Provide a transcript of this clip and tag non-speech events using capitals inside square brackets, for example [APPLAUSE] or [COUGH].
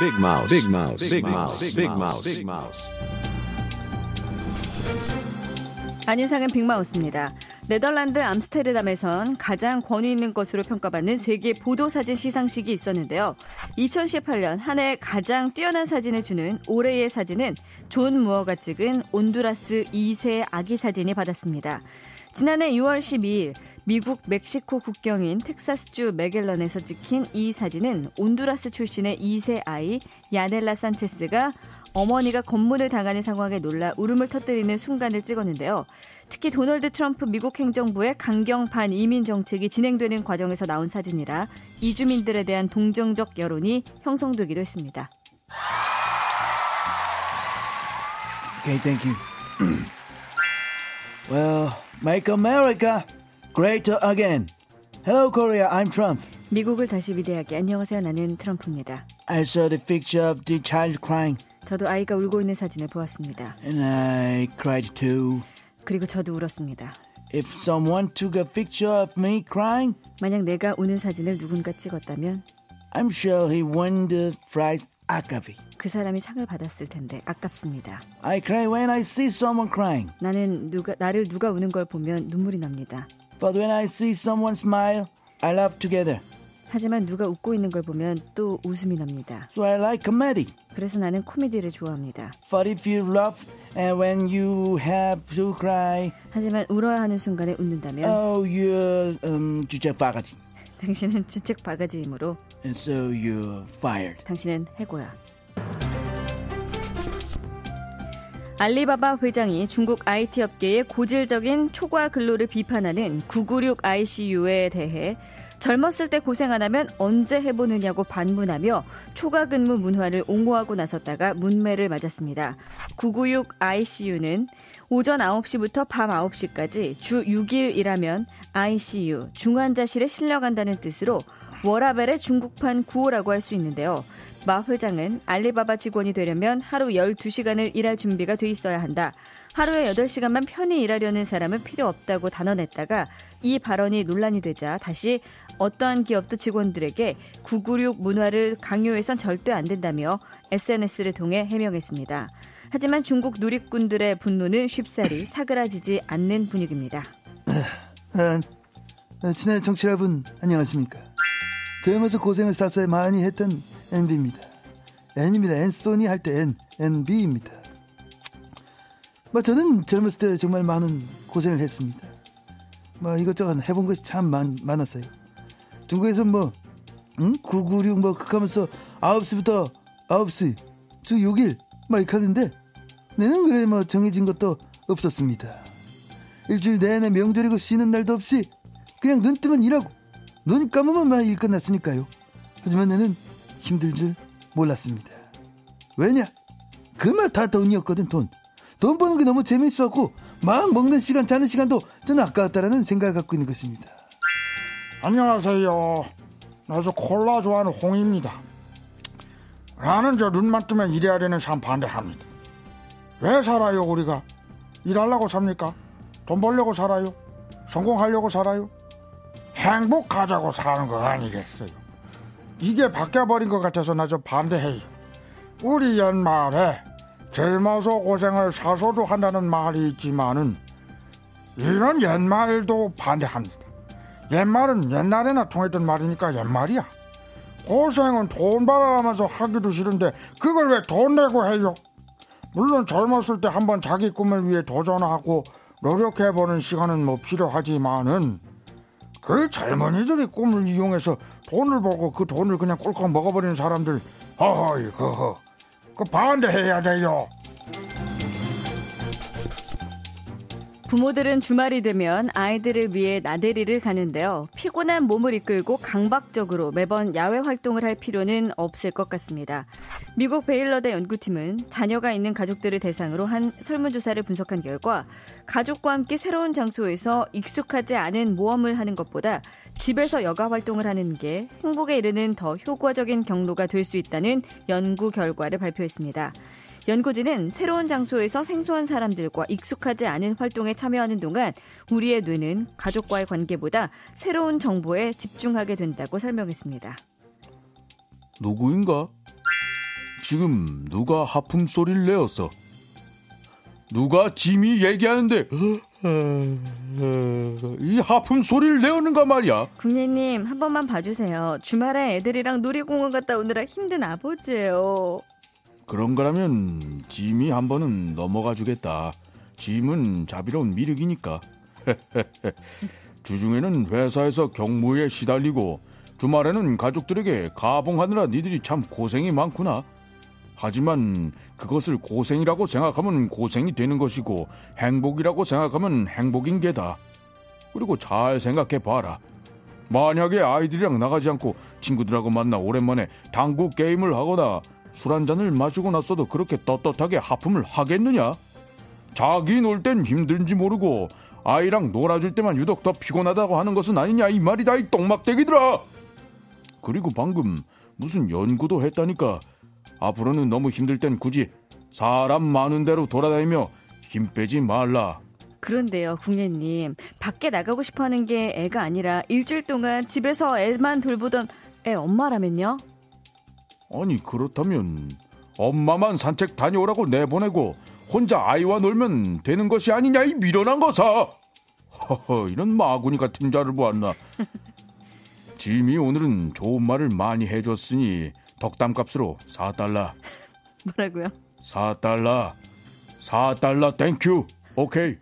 Big Mouse. Big Mouse. Big Mouse. Big Mouse. Big Mouse. 안윤상은 빅마우스입니다. 네덜란드 암스테르담에선 가장 권위 있는 것으로 평가받는 세계 보도사진 시상식이 있었는데요. 2018년 한 해 가장 뛰어난 사진을 주는 올해의 사진은 존 무어가 찍은 온두라스 2세 아기 사진이 받았습니다. 지난해 6월 12일 미국 멕시코 국경인 텍사스주 메겔런에서 찍힌 이 사진은 온두라스 출신의 2세 아이 야넬라 산체스가 어머니가 검문을 당하는 상황에 놀라 울음을 터뜨리는 순간을 찍었는데요. 특히 도널드 트럼프 미국 행정부의 강경 반 이민 정책이 진행되는 과정에서 나온 사진이라 이주민들에 대한 동정적 여론이 형성되기도 했습니다. Okay, thank you. [CLEARS THROAT] well, make America great again. Hello, Korea. I'm Trump. 미국을 다시 위대하게 안녕하세요. 나는 트럼프입니다. I saw the picture of the child crying, 저도 아이가 울고 있는 사진을 보았습니다. and I cried too. 그리고 저도 울었습니다. If someone took a picture of me crying, 만약 내가 우는 사진을 누군가 찍었다면 I'm sure he won the prize Agavi. 그 사람이 상을 받았을 텐데 아깝습니다. I cry when I see someone crying, 나는 누가 나를 누가 우는 걸 보면 눈물이 납니다. but when I see someone smile, I laugh together. 하지만 누가 웃고 있는 걸 보면 또 웃음이 납니다. So I like comedy. 그래서 나는 코미디를 좋아합니다. But if you laugh and when you have to cry, 하지만 울어야 하는 순간에 웃는다면 oh, you're um, 주제 바가지. 당신은 주책 바가지이므로 And so you're fired. 당신은 해고야. 알리바바 회장이 중국 IT 업계의 고질적인 초과 근로를 비판하는 996 ICU에 대해 젊었을 때 고생 안 하면 언제 해보느냐고 반문하며 초과 근무 문화를 옹호하고 나섰다가 문매를 맞았습니다. 996 ICU는 오전 9시부터 밤 9시까지 주 6일 일하면 ICU, 중환자실에 실려간다는 뜻으로 워라벨의 중국판 구호라고 할 수 있는데요. 마 회장은 알리바바 직원이 되려면 하루 12시간을 일할 준비가 돼 있어야 한다. 하루에 8시간만 편히 일하려는 사람은 필요 없다고 단언했다가 이 발언이 논란이 되자 다시 어떠한 기업도 직원들에게 996 문화를 강요해선 절대 안 된다며 SNS를 통해 해명했습니다. 하지만 중국 누리꾼들의 분노는 쉽사리 사그라지지 않는 분위기입니다. 아, 친한 청취 여러분 안녕하십니까 젊어서 고생을 사서 많이 했던 NB입니다. N입니다. N소니 할때 N, NB입니다. 뭐 저는 젊었을 때 정말 많은 고생을 했습니다. 뭐 이것저것 해본 것이 참 많, 많았어요. 중국에서 뭐 응? 996 뭐 극하면서 9시부터 9시 주 6일 막 이렇게 하는데 내는 그래 뭐 정해진 것도 없었습니다. 일주일 내내 명절이고 쉬는 날도 없이 그냥 눈 뜨면 일하고 눈 감으면 막 일 끝났으니까요. 하지만 나는 힘들 줄 몰랐습니다. 왜냐? 그만 다 돈이었거든 돈. 돈 버는 게 너무 재밌었고 막 먹는 시간 자는 시간도 저는 아까웠다라는 생각을 갖고 있는 것입니다. 안녕하세요. 나저 콜라 좋아하는 홍입니다. 나는 저 눈만 뜨면 일해야 되는 삶 반대합니다. 왜 살아요 우리가? 일하려고 삽니까? 돈 벌려고 살아요? 성공하려고 살아요? 행복하자고 사는 거 아니겠어요? 이게 바뀌어버린 것 같아서 나 좀 반대해요. 우리 옛말에 젊어서 고생을 사서도 한다는 말이 있지만은 이런 옛말도 반대합니다. 옛말은 옛날에나 통했던 말이니까 옛말이야. 고생은 돈 벌어가면서 하기도 싫은데 그걸 왜 돈 내고 해요? 물론 젊었을 때 한번 자기 꿈을 위해 도전하고 노력해보는 시간은 뭐 필요하지만은 그 젊은이들이 꿈을 이용해서 돈을 벌고 그 돈을 그냥 꿀꺽 먹어버리는 사람들 허허이 그허 그 반대해야 돼요. 부모들은 주말이 되면 아이들을 위해 나들이를 가는데요. 피곤한 몸을 이끌고 강박적으로 매번 야외 활동을 할 필요는 없을 것 같습니다. 미국 베일러대 연구팀은 자녀가 있는 가족들을 대상으로 한 설문조사를 분석한 결과 가족과 함께 새로운 장소에서 익숙하지 않은 모험을 하는 것보다 집에서 여가 활동을 하는 게 행복에 이르는 더 효과적인 경로가 될 수 있다는 연구 결과를 발표했습니다. 연구진은 새로운 장소에서 생소한 사람들과 익숙하지 않은 활동에 참여하는 동안 우리의 뇌는 가족과의 관계보다 새로운 정보에 집중하게 된다고 설명했습니다. 누구인가? 지금 누가 하품 소리를 내었어? 누가 짐이 얘기하는데 이 하품 소리를 내었는가 말이야. 국내님 한 번만 봐주세요. 주말에 애들이랑 놀이공원 갔다 오느라 힘든 아버지예요. 그런 거라면 짐이 한 번은 넘어가 주겠다. 짐은 자비로운 미륵이니까. [LAUGHS] 주중에는 회사에서 경무에 시달리고 주말에는 가족들에게 가봉하느라 니들이 참 고생이 많구나. 하지만 그것을 고생이라고 생각하면 고생이 되는 것이고 행복이라고 생각하면 행복인 게다. 그리고 잘 생각해 봐라. 만약에 아이들이랑 나가지 않고 친구들하고 만나 오랜만에 당구 게임을 하거나 술 한 잔을 마시고 났어도 그렇게 떳떳하게 하품을 하겠느냐? 자기 놀 땐 힘든지 모르고 아이랑 놀아줄 때만 유독 더 피곤하다고 하는 것은 아니냐 이 말이다 이 똥막대기들아 그리고 방금 무슨 연구도 했다니까 앞으로는 너무 힘들 땐 굳이 사람 많은 데로 돌아다니며 힘 빼지 말라 그런데요, 국내님 밖에 나가고 싶어 하는 게 애가 아니라 일주일 동안 집에서 애만 돌보던 애 엄마라면요? 아니 그렇다면 엄마만 산책 다녀오라고 내보내고 혼자 아이와 놀면 되는 것이 아니냐 이 미련한 거사. 허허 이런 마구니 같은 자를 보았나. 짐이 오늘은 좋은 말을 많이 해줬으니 덕담값으로 4달러 뭐라고요? 4달러 4달러 땡큐 오케이